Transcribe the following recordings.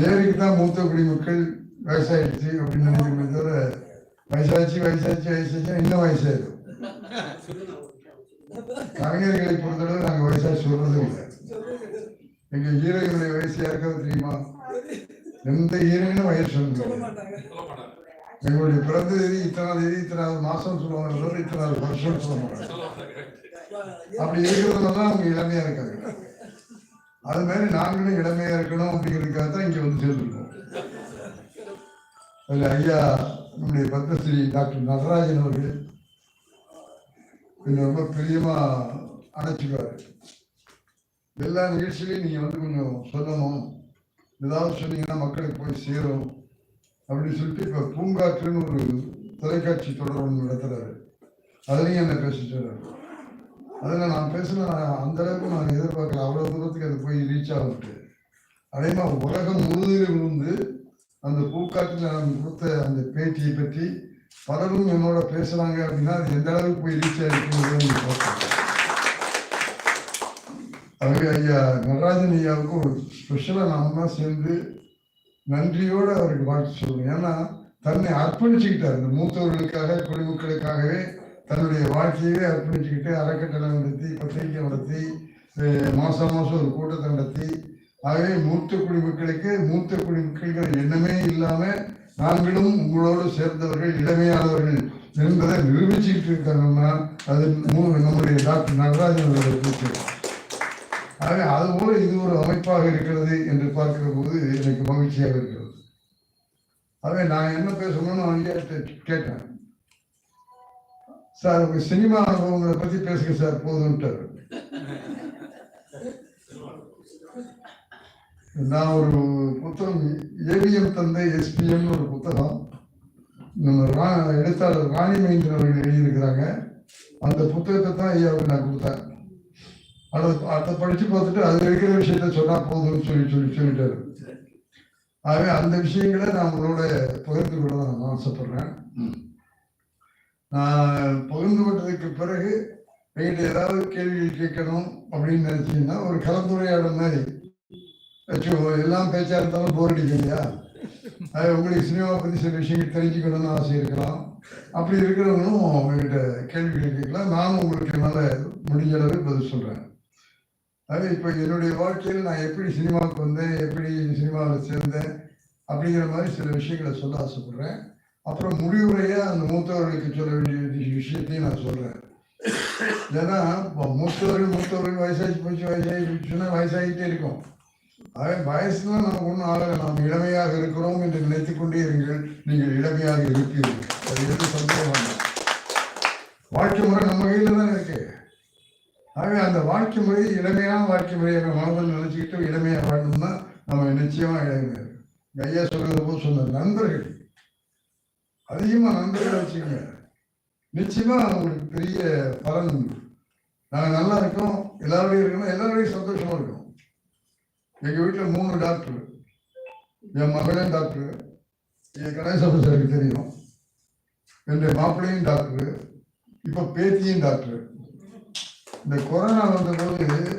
பேருக்கு தான் மூத்த குடிமக்கள் வயசாயிடுச்சு அப்படின்னு நினைக்கிறமே தவிர வயசாச்சு வயசாச்சு வயசாச்சு இன்னும் வயசாயிடும். கலைஞர்களை பொறுத்தளவு நாங்கள் வயசாச்சு சொல்றதும் இல்லை. எங்க ஹீரோயினுடைய வயசு யாருக்காவது தெரியுமா? எந்த ஹீரோயினும் வயசு சொல்லுங்க எங்களுடைய பிறந்த தேதி இத்தனை தேதி இத்தனாவது மாசம் சொல்லுவாங்க தவிர இத்தனாவது வருஷம் சொல்ல மாட்டாங்க. அப்படி இருக்கிறதுனால அவங்க இளமையா இருக்காங்க. அது மாதிரி நாங்களும் இளமையா இருக்கணும் அப்படிங்கிறதுக்காக தான் இங்க வந்து சேர்ந்துருக்கோம். அதுல ஐயா நம்முடைய பத்மஸ்ரீ டாக்டர் நடராஜன் அவர்கள் கொஞ்சம் ரொம்ப பிரியமா அணைச்சிக்குவாரு. எல்லா நிகழ்ச்சியிலையும் நீங்க வந்து கொஞ்சம் சொல்லணும். ஏதாவது சொன்னீங்கன்னா மக்களுக்கு போய் சேரும் அப்படின்னு சொல்லிட்டு இப்ப பூங்காற்றுன்னு ஒரு தொலைக்காட்சி தொடர் ஒன்று நடத்துறாரு. அதுலயும் என்ன பேச அதில் நான் பேசின அந்த அளவுக்கு நான் எதிர்பார்க்கல. அவ்வளோ தூரத்துக்கு அது போய் ரீச் ஆகிட்டு அதே மாதிரி உலகம் முழுவதிலும் இருந்து அந்த பூக்காட்டில் நான் கொடுத்த அந்த பேட்டியை பற்றி பலரும் என்னோட பேசுறாங்க அப்படின்னா அது எந்த அளவுக்கு போய் ரீச் ஆகிருக்குங்கிறத பார்க்கணும் ஆகவே ஐயா நடராஜன் ஐயாவுக்கு ஒரு ஸ்பெஷலாக நாம தான் சேர்ந்து நன்றியோடு அவருக்கு வாழ்த்து சொல்லுவேன் ஏன்னா தன்னை அர்ப்பணிச்சுக்கிட்டார். இந்த மூத்தவர்களுக்காக குடிமக்களுக்காகவே தன்னுடைய வாழ்க்கையவே அர்ப்பணிச்சுக்கிட்டு அறக்கட்டளை நடத்தி பத்திரிகை நடத்தி மாதம் மாசம் மாசம் ஒரு கூட்டத்தை நடத்தி ஆகவே மூத்த குடிமக்களுக்கு மூத்த குடிமக்கள்கள் எண்ணமே இல்லாம நாங்களும் உங்களோடு சேர்ந்தவர்கள் இளமையானவர்கள் என்பதை நிரூபிச்சுக்கிட்டு இருக்காங்கன்னா அது மூ- நம்முடைய டாக்டர் நடராஜன் அவர்கள் கூட்டு ஆகவே அதுபோல இது ஒரு அமைப்பாக இருக்கிறது என்று பார்க்கிற போது எனக்கு மகிழ்ச்சியாக இருக்கிறது. ஆகவே நான் என்ன பேசணும்னு ஐயாட்ட கேட்டேன். சார் உங்க சினிமா அனுபவங்களை பத்தி பேசுங்க சார் போதும்ட்டாரு நான் ஒரு புத்தகம் ஏவிஎம் தந்தை எஸ்பிஎம் ஒரு புத்தகம் நம்ம ரா- எழுத்தாளர் ராணி மகேந்திரன் அவர்கள் எழுதியிருக்கிறாங்க. அந்த புத்தகத்தை தான் ஐயாவுக்கு நான் கொடுத்தேன். அதை அதை படிச்சு பார்த்துட்டு அதுல இருக்கிற விஷயத்த சொன்னா போதும்னு சொல்லி சொல்லி சொல்லிட்டாரு. ஆகவே அந்த விஷயங்களை நான் உங்களோட பகிர்ந்து கொள்ள நான் ஆசைப்படுறேன். நான் பகிர்ந்து கொண்டதுக்கு பிறகு எங்கிட்ட ஏதாவது கேள்விகள் கேட்கணும் அப்படின்னு நினைச்சீங்கன்னா ஒரு கலந்துரையாடல் மாதிரி. வச்சு எல்லாம் பேச்சா இருந்தாலும் போர் அடிக்கும் இல்லையா அது உங்களுக்கு சினிமாவை பற்றி சில விஷயங்கள் தெரிஞ்சுக்கணும்னு ஆசை இருக்கலாம். அப்படி இருக்கிறவங்களும் உங்ககிட்ட கேள்விகள் கேட்கலாம். நானும் உங்களுக்கு என்னால் முடிஞ்ச அளவு பதில் சொல்கிறேன் அது இப்போ என்னுடைய வாழ்க்கையில் நான் எப்படி சினிமாவுக்கு வந்தேன் எப்படி சினிமாவில் சேர்ந்தேன் அப்படிங்கிற மாதிரி சில விஷயங்களை சொல்ல ஆசைப்படுறேன். அப்புறம் முடிவுரையா அந்த மூத்தவர்களுக்கு சொல்ல வேண்டிய விஷயத்தையும் நான் சொல்றேன். ஏன்னா மூத்தவர்கள் மூத்தவர்கள் வயசாகி போச்சு வயசாகி போச்சுன்னா வயசாகிட்டே இருக்கும். ஆக வயசுல நமக்கு ஒன்றும் ஆகலை. நாம் இளமையாக இருக்கிறோம் என்று நினைத்து கொண்டே இருங்கள். நீங்கள் இளமையாக இருப்பீர்கள். அது எது சந்தேகமாக வாழ்க்கை முறை நம்ம கையில் தான் இருக்கு. ஆகவே அந்த வாழ்க்கை முறை இளமையான வாழ்க்கை முறையை நம்ம மனதில் நினைச்சுக்கிட்டு இளமையாக வாழணும்னா நம்ம நிச்சயமாக இளமையாக இருக்கும் ஐயா சொல்கிறது போல் சொன்ன நண்பர்கள் அதிகமாக நண்பர்களை வச்சுக்கோங்க. நிச்சயமா உங்களுக்கு பெரிய பலன் உண்டு. நாங்கள் நல்லா இருக்கோம். எல்லாரோடையும் இருக்கணும் எல்லாரோடையும் சந்தோஷமா இருக்கும். எங்கள் வீட்டில் மூணு டாக்டர். என் மகளையும் டாக்டர். என் கணேசபு சாருக்கு தெரியும். என்னுடைய மாப்பிள்ளையும் டாக்டர். இப்போ பேத்தியும் டாக்டர். இந்த கொரோனா வந்தபோது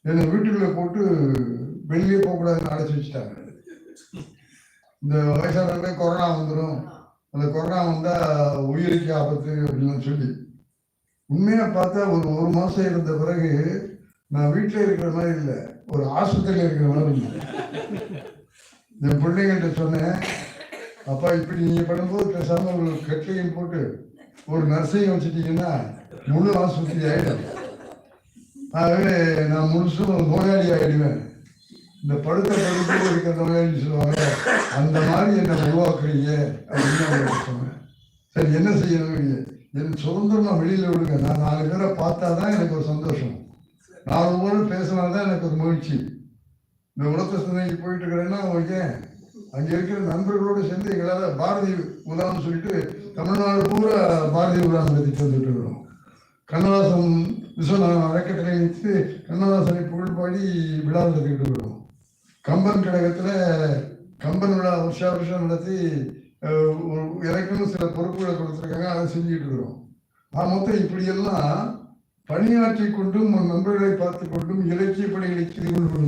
என்னை வீட்டுக்குள்ளே போட்டு வெளியே போகக்கூடாதுன்னு அடைச்சி வச்சுட்டாங்க. இந்த வயசானவங்க கொரோனா வந்துடும் அந்த கொரோனா வந்தா உயிருக்கு ஆபத்து அப்படின்னு சொல்லி. உண்மையா பார்த்தா ஒரு ஒரு மாசம் இருந்த பிறகு நான் வீட்டில் இருக்கிற மாதிரி இல்லை. ஒரு ஆஸ்பத்திரியில் இருக்கிற மாதிரி இல்லை என் பிள்ளைங்கள்ட்ட சொன்னேன் அப்பா இப்படி நீங்க பண்ணும்போது பேசாம ஒரு கட்டையும் போட்டு ஒரு நர்ஸையும் வச்சுட்டீங்கன்னா முழு ஆஸ்பத்திரி ஆயிடும். ஆகவே நான் முழுசும் நோயாளி ஆயிடுவேன். இந்த படுத்த படுத்து இருக்கிறவங்கன்னு சொல்லுவாங்க. அந்த மாதிரி என்னை உருவாக்குறீங்க அப்படின்னு அவங்க சொன்னேன். சரி என்ன செய்யணும் என் சுதந்திரமாக வெளியில் விடுங்க. நான் நாலு பேரை பார்த்தா தான் எனக்கு ஒரு சந்தோஷம். நாலு பேர் பேசினா தான் எனக்கு ஒரு மகிழ்ச்சி. இந்த உலக சிந்தனைக்கு போயிட்டு இருக்கிறேன்னா ஓகே அங்கே இருக்கிற நண்பர்களோடு சேர்ந்து எங்களால் பாரதி உலான்னு சொல்லிட்டு தமிழ்நாடு பூரா பாரதி உலா நடத்திட்டு வந்துட்டு இருக்கிறோம். கண்ணதாசன் விஸ்வநாதன் அறக்கட்டளை வச்சு கண்ணதாசனை புகழ்பாடி விழா நடத்திட்டு இருக்கிறோம். கம்பன் கழகத்துல கம்பன் விழா வருஷா வருஷம் நடத்தி எனக்குன்னு சில பொறுப்புகளை கொடுத்துருக்காங்க அதை செஞ்சுட்டு இருக்கிறோம். நான் மொத்தம் இப்படியெல்லாம் பணியாற்றி கொண்டும் நண்பர்களை பார்த்து கொண்டும் இலக்கிய பணிகளை செய்து கொண்டு